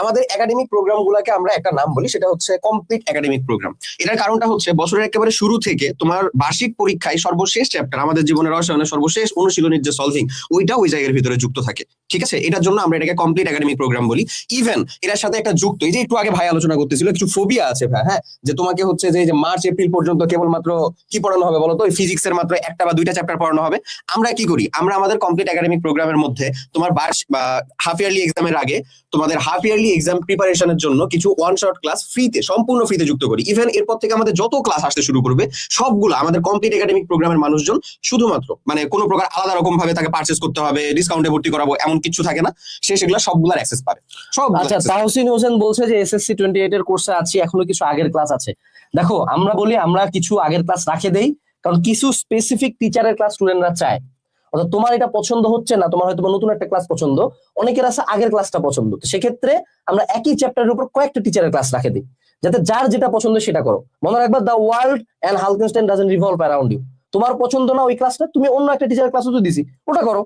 আমাদের academic programme গুলাকে আমরা একটা নাম বলি, সেটা হচ্ছে কমপ্লিট একাডেমিক প্রোগ্রাম এটার কারণটা হচ্ছে বছরের একেবারে শুরু থেকে তোমার বার্ষিক পরীক্ষায় সর্বশেষ চ্যাপ্টার আমাদের জীবনের রসায়নের সর্বশেষ অনুশীলনের যে সলভিং ওইটা ওই জায়গার ভিতরে যুক্ত থাকে। ঠিক আছে? এটার জন্য আমরা এটাকে কমপ্লিট একাডেমিক প্রোগ্রাম বলি। ইভেন এটার সাথে একটা যুক্ত, এই যে একটু আগে ভাই আলোচনা করতেছিল, কিছু ফোবিয়া আছে ভাই হ্যাঁ? যে তোমাকে হচ্ছে যে মার্চ এপ্রিল পর্যন্ত কেবলমাত্র কি পড়ানো হবে বলো তো ওই ফিজিক্স এর মাত্র একটা বা দুইটা চ্যাপ্টার পড়ানো হবে। আমরা কি করি? আমরা আমাদের কমপ্লিট একাডেমিক প্রোগ্রামের মধ্যে তোমার বার্ষ বা হাফ ইয়ারলি এক্সামের আগে তোমাদের হাফ ইয়ারলি এক্সাম প্রিপারেশনের জন্য কিছু ওয়ান শর্ট ক্লাস ফ্রিতে সম্পূর্ণ ফ্রিতে যুক্ত করি। ইভেন এরপর থেকে আমাদের যত ক্লাস আসতে শুরু করবে, সবগুলো আমাদের কমপ্লিট একাডেমিক প্রোগ্রামের মানুষজন শুধুমাত্র মানে কোনো প্রকার আলাদা রকম ভাবে তাকে পারচেস করতে হবে ডিসকাউন্টে ভর্তি করাবো এমন কিছু থাকে না। সে সেগুলো সবগুলোর অ্যাক্সেস পাবে। সব আচ্ছা তাহসিন হোসেন বলছে যে এসএসসি টোয়েন্টি এইট এর কোর্সে আছি এখনও কিছু আগের ক্লাস আছে। দেখো আমরা বলি আমরা কিছু আগের ক্লাস রাখে দেই কারণ কিছু স্পেসিফিক টিচারের ক্লাস স্টুডেন্টরা চায়। অর্থাৎ তোমার এটা পছন্দ হচ্ছে না তোমার হয়তো নতুন একটা ক্লাস পছন্দ অনেকের আছে আগের ক্লাসটা পছন্দ। সেক্ষেত্রে আমরা একই চ্যাপ্টারের উপর কয়েকটা টিচারের ক্লাস রাখে দিই। যাতে যার যেটা পছন্দ সেটা করো। মনে রাখবা দ্য ওয়ার্ল্ড অ্যান্ড হালকেনস্টাইন ডাজেন্ট রিভলভ অ্যারাউন্ড ইউ তোমার পছন্দ না ওই ক্লাসটা তুমি অন্য একটা টিচারের ক্লাসও তো দিছি ওটা করো।